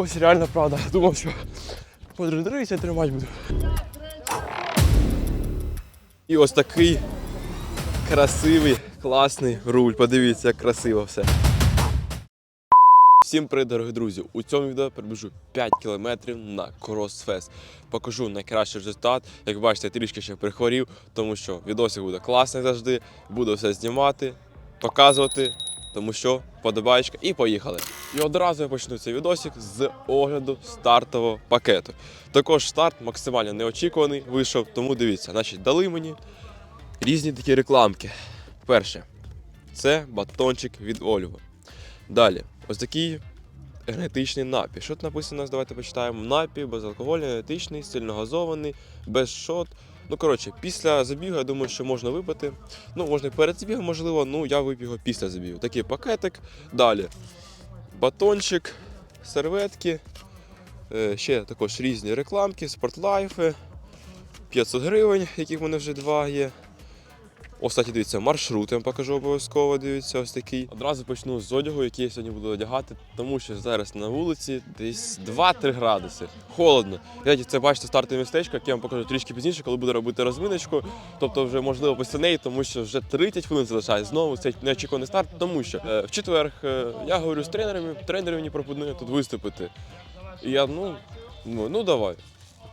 Ось реально правда. Думав, що подридрився і тримати буду. І ось такий красивий, класний руль. Подивіться, як красиво все. Всім привіт, дорогі друзі! У цьому відео приближу 5 кілометрів на Кросфест. Покажу найкращий результат. Як бачите, я трішки ще прихворів, тому що відосик буде класний завжди. Буду все знімати, показувати, тому що подобаєчка і поїхали. І одразу я почну цей відосик з огляду стартового пакету. Також старт максимально неочікуваний вийшов, тому дивіться, значить, дали мені різні такі рекламки. Перше, це батончик від Оліва. Далі, ось такий енергетичний напій. Що тут написано? Давайте почитаємо. Напій безалкогольний, енергетичний, сильно газований, без шот. Ну, коротше, після забігу, я думаю, що можна випити. Ну, можна перед забігом, можливо, ну я вип'ю його після забігу. Такий пакетик. Далі батончик, серветки, е, ще також різні рекламки, спортлайфи, 500 гривень, яких мене вже два є. Ось, кстати, дивіться, маршрут я вам покажу обов'язково. Дивіться, ось такий. Одразу почну з одягу, який я сьогодні буду одягати, тому що зараз на вулиці десь 2-3 градуси. Холодно. Я це бачите стартове містечко, яке я вам покажу трішки пізніше, коли буду робити розминочку. Тобто вже можливо після неї, тому що вже 30 хвилин залишається. Знову цей неочікуваний старт, тому що е, в четвер е, я говорю з тренерами, тренери мені пропонують тут виступити. І я ну, ну давай.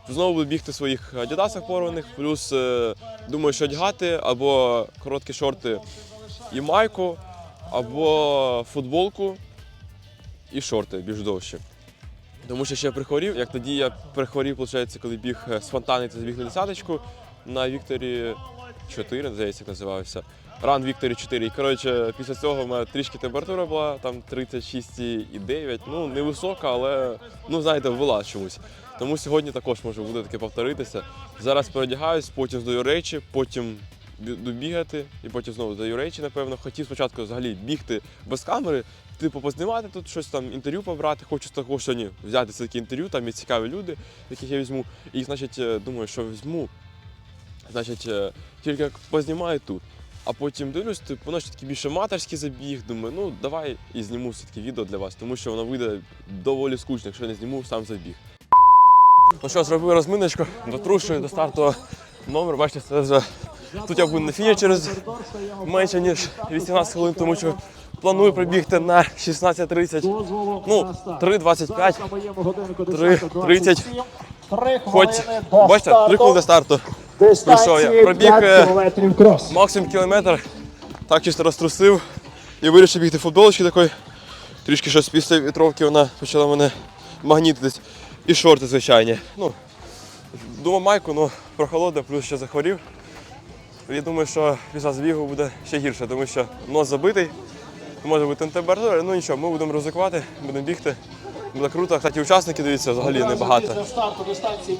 Знову буду бігти в своїх адідасах порваних, плюс е, думаю, що одягати або короткі шорти і майку, або футболку і шорти більш довші. Тому що ще прихворів, як тоді я прихворів, виходить, коли біг е, спонтанний, це забіг на десяточку на Вікторі 4, здається, як називався. Ран Вікторі 4. І коротше, після цього в мене трішки температура була, там 36,9. Ну, невисока, але ну, знаєте, ввела чомусь. Тому сьогодні також може буде таке повторитися. Зараз переодягаюсь, потім здаю речі, потім бі- бігати, і потім знову здаю речі, напевно. Хотів спочатку взагалі бігти без камери, типу познімати тут щось там, інтерв'ю побрати. Хочу також сьогодні взяти це таке інтерв'ю, там є цікаві люди, яких я візьму. І, значить, е, думаю, що візьму. Значить, е, тільки познімаю тут. А потім дивлюсь, типу, ж таки більше матерський забіг. Думаю, ну давай і зніму все-таки відео для вас, тому що воно вийде доволі скучно, якщо не зніму сам забіг. Ну що, зробив розминочку, дотрушую до старту номер. Бачите, це вже тут я буду на фіні через менше ніж 18 хвилин, тому що планую прибігти на 16.30. Ну, 3.25, 3.30. Хоч, бачите, 3 хвилини до старту. Ну що, я пробіг, е. Максимум кілометр. Так чисто розтрусив і вирішив бігти в футболочці такої. Трішки щось після вітровки вона почала мене магнітитись. І шорти звичайні. Ну, думав майку, ну прохолодно, плюс ще захворів. Я думаю, що після збігу буде ще гірше, тому що нос забитий, може бути температура, ну нічого, ми будемо ризикувати, будемо бігти. Буде круто. Кстати, учасники дивіться взагалі небагато.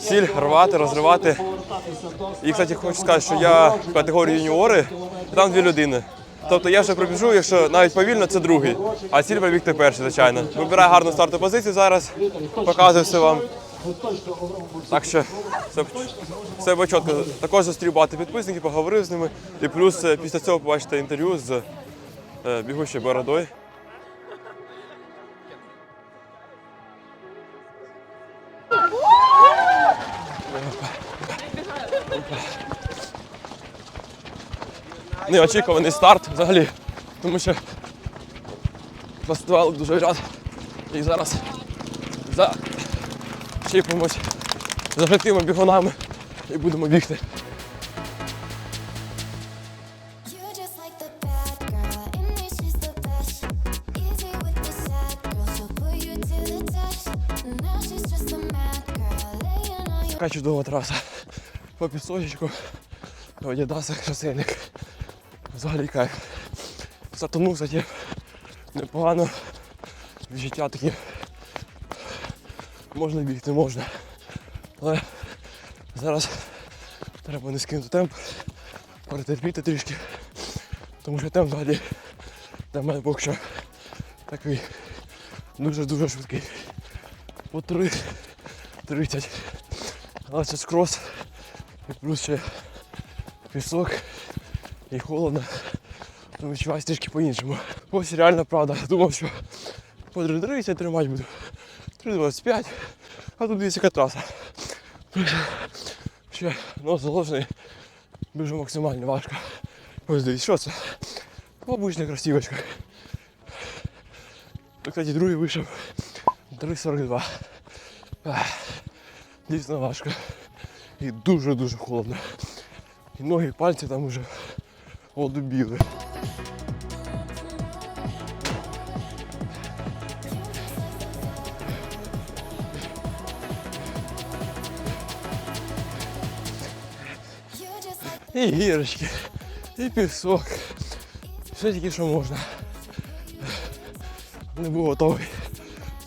Ціль рвати, розривати. І, кстати, хочу сказати, що я в категорії юніори, там дві людини. Тобто я вже пробіжу, якщо навіть повільно, це другий. А ціль пробігти перший, звичайно. Вибираю гарну старту позицію зараз, показую все вам. Так що все, все чітко. Також зустрів багато підписників, поговорив з ними. І плюс е, після цього побачите інтерв'ю з е, бігущою бородою. Неочікуваний старт взагалі. Тому що фестиваль дуже ряд. І зараз зачіпимось за житими бігунами і будемо бігти. Така чудова траса. По пісочку, в Адідасах красивник. Взагалі кайф. Затонув, кстати, непогано. Відчуття такі. Можна бігти, можна. Але зараз треба не скинути темп, перетерпіти трішки. Тому що темп взагалі для мене поки що такий дуже-дуже швидкий. По 3 30. Але це скрос. І плюс ще пісок і холодно. Тому відчуваюся трішки по-іншому. Ось реально правда. Думав, що подридрився і тримати буду. 3,25, а тут дивіться яка траса. Ще нос заложений, дуже максимально важко. Ось дивіться, що це? Обична красивочка. Кстати, другий вийшов 3,42. Дійсно важко. І дуже-дуже холодно. І ноги, і пальці там уже одубіли. І гірочки, і пісок. Все тільки що можна. Не був готовий.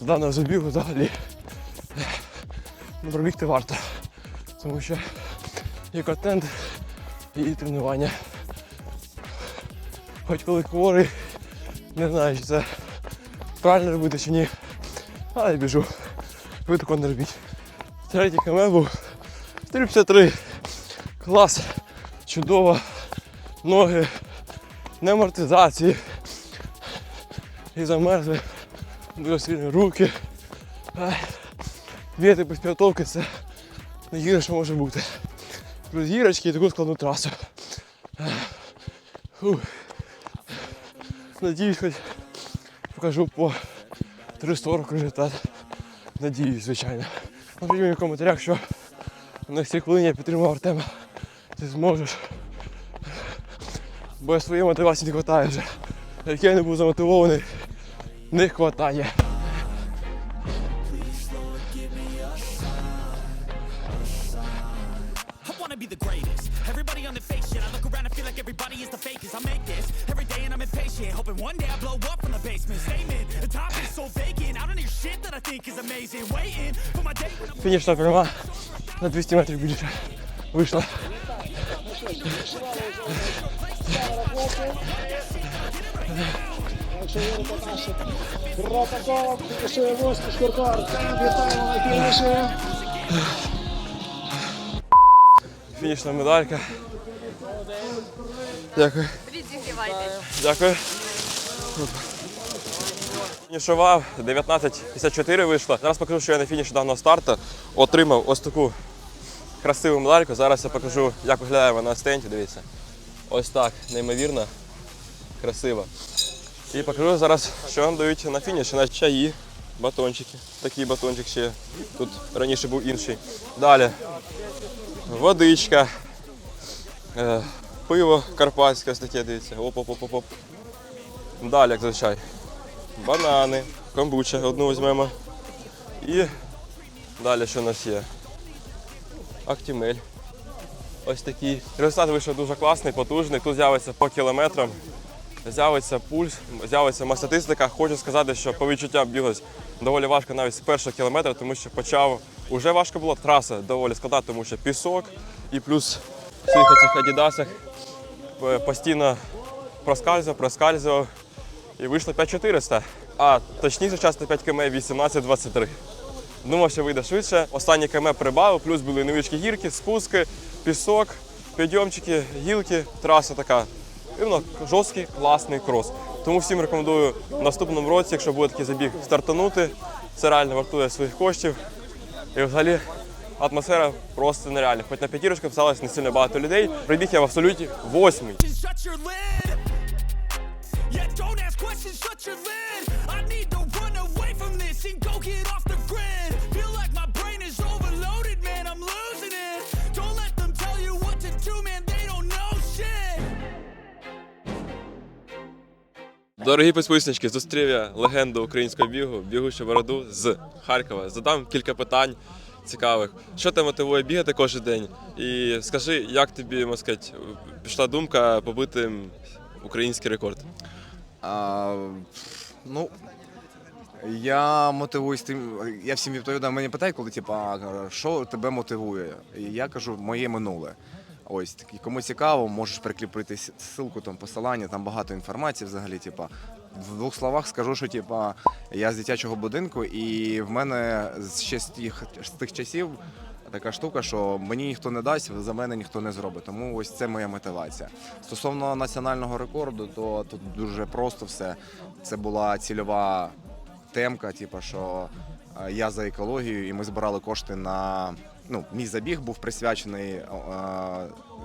З даного забігу взагалі. Пробігти варто. Тому що є контент і тренування. Хоч коли хворий, не знаю, чи це правильно робити чи ні. Але я біжу. Ви такого не робіть. Третій км був 3,53. Клас. Чудово. Ноги. Не амортизації. І замерзли. Дуже сильні руки. Бігати без підготовки це найгірше, що може бути. Плюс гірочки і таку складну трасу. Фух. Надіюсь, хоч покажу по 3.40 результат. Надіюсь, звичайно. Напишіть мені в коментарях, що на цій хвилині я підтримав Артема. Ти зможеш. Бо я своєї мотивації не вистачає вже. Як я не був замотивований, не вистачає. My day when I'm Фінішна пряма на 200 метрів більше. Вийшла. Протокол фінішує восьмий шкурко Артем. Вітаємо на фініші. Фінішна медалька. Дякую. Відігрівайтесь. Дякую. Фінішував 19.54 вийшло. Зараз покажу, що я на фініші даного старту отримав ось таку красиву медальку. Зараз я покажу, як виглядає вона на стенді. Дивіться. Ось так, неймовірно, красиво. І покажу зараз, що нам дають на фініші. На чаї, батончики. Такий батончик ще. Тут раніше був інший. Далі. Водичка. Е, пиво карпатське, ось таке, дивіться. Оп-оп-оп-оп. Далі, як зазвичай. Банани, комбуча одну візьмемо. І далі що у нас є? Актімель. Ось такий. Результат вийшов дуже класний, потужний. Тут з'явиться по кілометрам, з'явиться пульс, з'явиться статистика. Хочу сказати, що по відчуттям біглось доволі важко навіть з першого кілометра, тому що почав уже важко було. Траса доволі складна, тому що пісок і плюс в цих адідасах е, постійно проскальзував, проскальзував і вийшло 5400, а точніше час на 5 км 18.23. Думав, що вийде швидше. Останні км прибавив, плюс були невеличкі гірки, спуски, пісок, підйомчики, гілки, траса така. І воно жорсткий, класний крос. Тому всім рекомендую в наступному році, якщо буде такий забіг, стартанути. Це реально вартує своїх коштів. І взагалі атмосфера просто нереальна. Хоч на п'ятірочку писалось не сильно багато людей. Прибіг я в абсолюті восьмий. Questions, shut your lid. I need to run away from this and go get off the grid. Feel like my brain is overloaded, man. I'm losing it. Don't let them tell you what to do, man. They don't know shit. Дорогі підписнички, зустрів я легенду українського бігу, бігучу бороду з Харкова. Задам кілька питань цікавих. Що тебе мотивує бігати кожен день? І скажи, як тобі, можна сказати, пішла думка побити український рекорд? А, ну, я мотивуюсь тим. Я всім відповідаю, мені питають, коли типа, що тебе мотивує? І я кажу, моє минуле. Ось такі, кому цікаво, можеш прикріпити ссылку, там посилання, там багато інформації взагалі. Типа, в двох словах скажу, що типа, я з дитячого будинку, і в мене ще з тих, з тих часів така штука, що мені ніхто не дасть, за мене ніхто не зробить. Тому ось це моя мотивація. Стосовно національного рекорду, то тут дуже просто все. Це була цільова темка, типу, що е, Я за екологію, і ми збирали кошти на ну, мій забіг був присвячений е,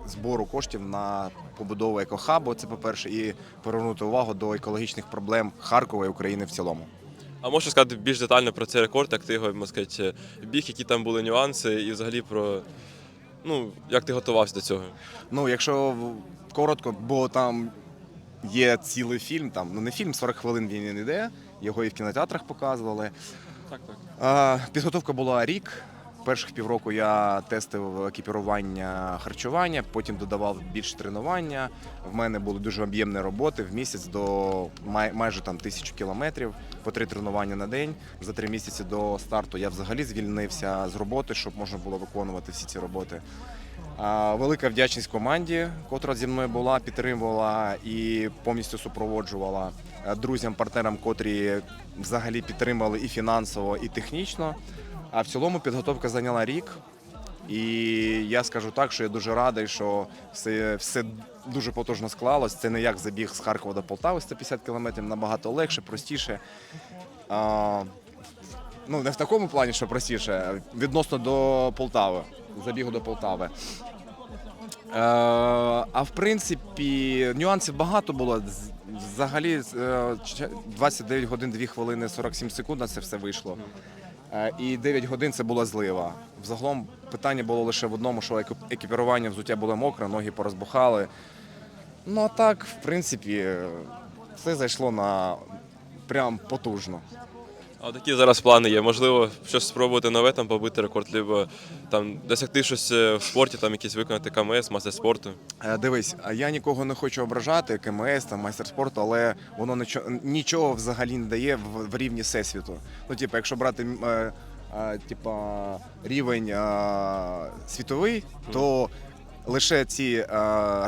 збору коштів на побудову екохабу. Це по-перше, і привернути увагу до екологічних проблем Харкова і України в цілому. А можеш сказати більш детально про цей рекорд, як ти його можна сказати, біг, які там були нюанси, і взагалі про ну, як ти готувався до цього? Ну, якщо коротко, бо там є цілий фільм, там ну не фільм, 40 хвилин він іде, йде, його і в кінотеатрах показували. Так, так. А, Підготовка була рік. Перших півроку я тестив екіпірування харчування, потім додавав більше тренування. В мене були дуже об'ємні роботи в місяць до май, майже там тисячу кілометрів, по три тренування на день. За три місяці до старту я взагалі звільнився з роботи, щоб можна було виконувати всі ці роботи. Велика вдячність команді, котра зі мною була, підтримувала і повністю супроводжувала Е, друзям, партнерам, котрі взагалі підтримали і фінансово, і технічно. А в цілому підготовка зайняла рік. І я скажу так, що я дуже радий, що все, все дуже потужно склалось. Це не як забіг з Харкова до Полтави 150 кілометрів, набагато легше, простіше. А, ну, не в такому плані, що простіше, відносно до Полтави, забігу до Полтави. Е, а в принципі, нюансів багато було. Взагалі е, 29 годин 2 хвилини 47 секунд це все вийшло. Е, І 9 годин це була злива. Взагалом питання було лише в одному, що екіп- екіпірування взуття було мокре, ноги порозбухали. Ну а так, в принципі, е, все зайшло на прям потужно. А такі зараз плани є. Можливо, щось спробувати нове, там побити рекорд, либо там досягти щось е, в спорті, там якісь виконати КМС, мастер спорту. Е, Дивись, а я нікого не хочу ображати, КМС, там, майстер спорту, але воно нічого, нічого взагалі не дає в, в рівні всесвіту. Ну, типу, якщо брати е, е, типа, рівень світовий, то лише ці е,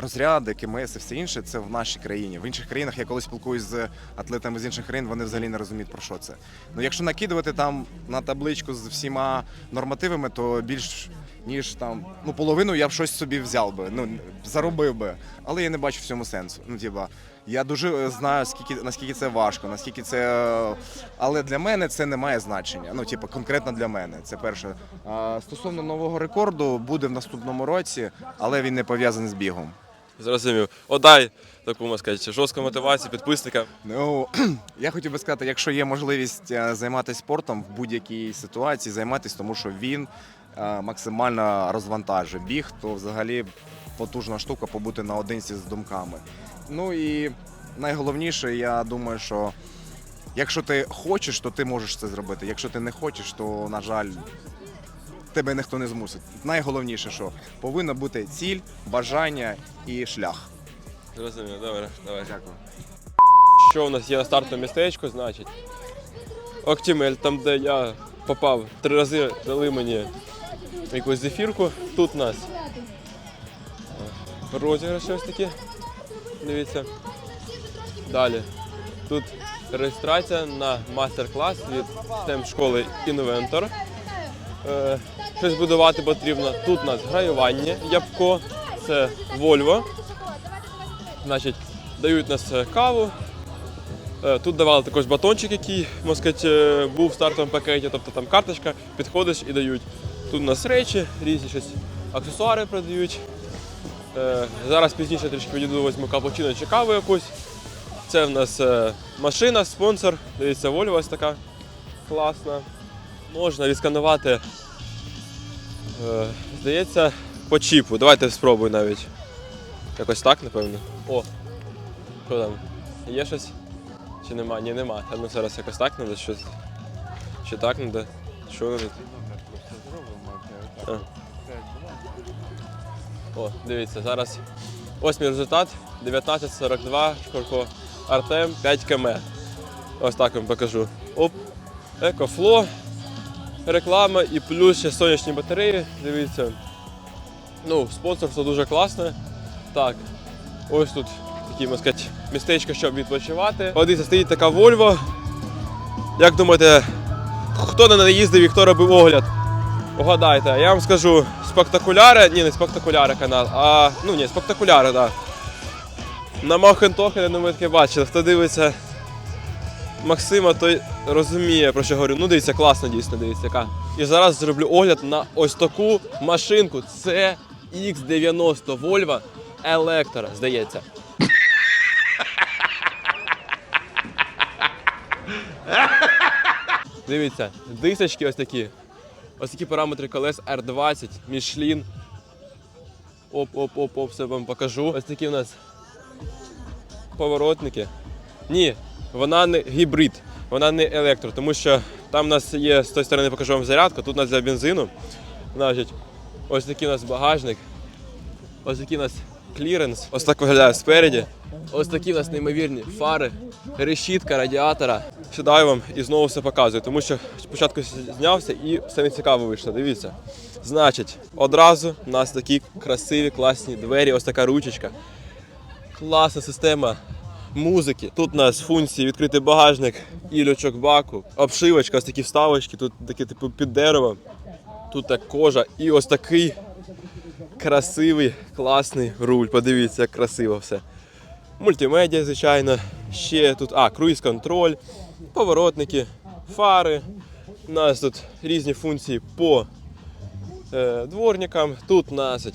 розряди, КМС і все інше це в нашій країні. В інших країнах я коли спілкуюсь з атлетами з інших країн, вони взагалі не розуміють про що це. Ну, якщо накидувати там на табличку з всіма нормативами, то більш ніж там ну половину я б щось собі взяв би, ну заробив би. Але я не бачу в цьому сенсу. Ну, типа, я дуже е, знаю, скільки наскільки це важко, наскільки це. е, Але для мене це не має значення. Ну, типу, конкретно для мене. Це перше. А, стосовно нового рекорду буде в наступному році, але він не пов'язаний з бігом. Зрозумів. О, дай таку можна сказати, жорстку мотивацію підписника. Ну я хотів би сказати, якщо є можливість е, займатися спортом в будь-якій ситуації, займатися, тому що він максимально розвантажує біг, то взагалі потужна штука побути наодинці з думками. Ну і найголовніше, я думаю, що якщо ти хочеш, то ти можеш це зробити. Якщо ти не хочеш, то на жаль. Тебе ніхто не змусить. Найголовніше, що повинна бути ціль, бажання і шлях. Зрозумів, добре, давай. Дякую. Що у нас є на стартовому містечку, значить. Октімель, там де я попав три рази, дали мені якусь зефірку. Тут у нас е, розіграші ось такі. Дивіться. Далі. Тут реєстрація на мастер-клас від STEM школи Інвентор. Щось будувати потрібно. Тут у нас граювання, ябко, це Volvo. Значить, дають нас е, каву, Е, Тут давали також батончик, який можна е, був в стартовому пакеті, тобто там карточка, підходиш і дають. Тут у нас речі, різні щось, аксесуари продають. Е, Зараз пізніше трішки відійду, візьму капучино чи каву якусь. Це в нас е, машина, спонсор. Дивіться, Volvo ось така класна. Можна відсканувати. е, Здається, по чіпу. Давайте спробую навіть. Якось так, напевно. О, що там? Є щось? Чи нема? Ні, нема. А ну зараз якось так треба, щось. Чи так треба? Що треба? О, дивіться, зараз ось мій результат. 19.42, Шкурко Артем 5 км. Ось так вам покажу. Оп. Екофло. Реклама і плюс ще сонячні батареї. Дивіться. Ну, спонсорство дуже класне. Так, ось тут такі, можна сказати, містечко, щоб відпочивати. Подивіться, стоїть така Вольво. Як думаєте, хто на неї їздив і хто робив огляд? Угадайте, я вам скажу спектакуляри, ні, не спектакуляри канал, а ну ні, спектакуляри, так. На Мохентохи, я думаю, таке бачили. Хто дивиться Максима, той розуміє, про що говорю. Ну, дивіться, класно дійсно, дивіться, яка. І зараз зроблю огляд на ось таку машинку. Це X90 Volvo Electra, здається. Дивіться, дисочки ось такі. Ось такі параметри колес R20, Michelin. Оп-оп-оп-оп, все вам покажу. Ось такі у нас поворотники. Ні, вона не гібрид, вона не електро, тому що там у нас є з тої сторони покажу вам зарядка, тут у нас для бензину. Значить, ось такий у нас багажник. Ось такий у нас кліренс. Ось так виглядає спереді. Ось такі у нас неймовірні фари, решітка радіатора. Сідаю вам і знову все показую, тому що спочатку знявся і не цікаво вийшло. Дивіться. Значить, одразу у нас такі красиві, класні двері, ось така ручечка. Класна система музики. Тут у нас функції відкритий багажник і лючок баку, обшивочка, ось такі вставочки, тут такі типу під дерево. Тут так кожа і ось такий красивий, класний руль. Подивіться, як красиво все. Мультимедіа, звичайно. Ще тут, а, круїз-контроль, поворотники, фари. У нас тут різні функції по е, дворникам. Тут у нас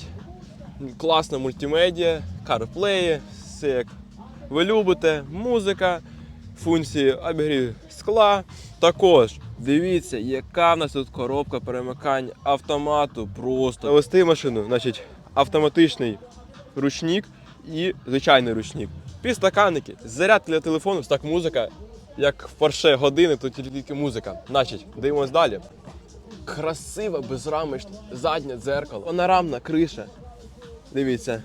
класна мультимедіа, CarPlay, все як ви любите, музика, функції обігрів скла. Також дивіться, яка в нас тут коробка перемикань автомату. Просто вести машину, значить, автоматичний ручник і звичайний ручник. Підстаканники, заряд для телефону, так музика, як в Porsche години, тут тільки музика. Значить, дивимось далі. Красива, безрамочна, заднє дзеркало, панорамна криша. Дивіться,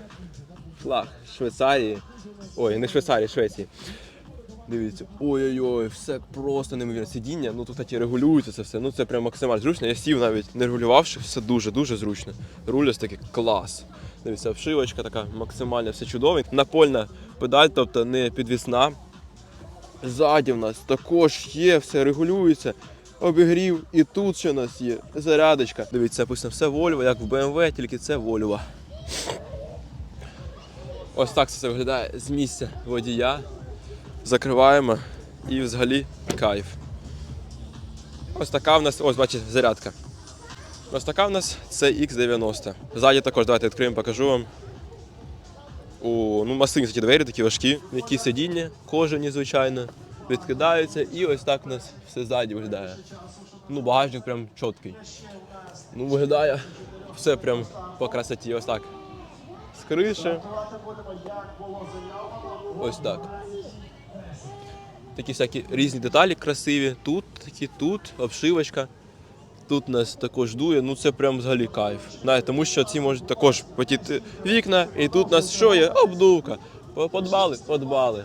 флаг Швейцарії. Ой, не Швейцарії, Швеції. Дивіться, ой-ой-ой, все просто неймовірне сидіння. Ну тут, кстати, регулюється це все. Ну це прям максимально зручно. Я сів навіть не регулювавши, все дуже-дуже зручно. Руль такий клас. Дивіться, обшивочка така максимально все чудове. Напольна педаль, тобто не підвісна. Ззаді в нас також є, все регулюється. Обігрів, і тут ще у нас є зарядочка. Дивіться, написано все Volvo, як в BMW, тільки це Volvo. Ось так це виглядає з місця водія. Закриваємо і взагалі кайф. Ось така в нас, ось бачите, зарядка. Ось така в нас це X90. Ззаді також давайте відкриємо, покажу вам. О, ну масивні такі двері, такі важкі, м'які сидіння, кожані, звичайно, відкидаються і ось так у нас все ззаді виглядає. Ну, багажник прям чіткий. Ну, виглядає все прям по красоті, ось так. З криші. Ось так. Такі всякі різні деталі красиві. Тут такі, тут, обшивочка. Тут нас також дує, ну це прям взагалі кайф. Знаєте, тому що ці можуть також потіти вікна, і тут у нас що є? Обдувка. Подбали, подбали.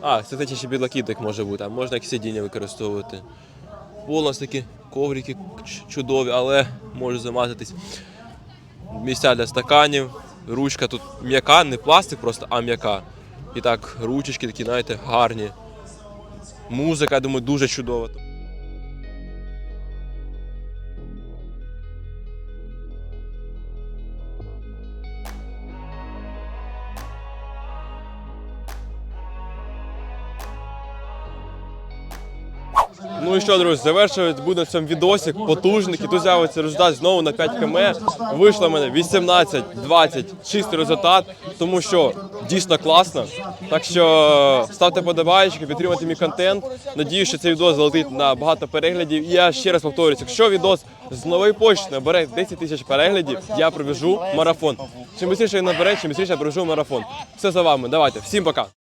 А, це кстати, ще підлокітник може бути, а можна як сидіння використовувати. Пол у нас такі коврики чудові, але може замазатись. Місця для стаканів, ручка тут м'яка, не пластик просто, а м'яка. І так, ручечки такі, знаєте, гарні. Музика, я думаю, дуже чудова. Ну і що, друзі, завершують буде цьому відосик потужник. І тут з'явиться результат знову на 5 км. Вийшло в мене 18, 20, чистий результат, тому що дійсно класно. Так що ставте подобаєчки, підтримуйте мій контент. Надію, що цей відос залетить на багато переглядів. І я ще раз повторюсь, якщо відос з нової почти набере 10 тисяч переглядів, я пробіжу марафон. Чим швидше він набере, чим швидше я пробіжу марафон. Все за вами. Давайте, всім пока.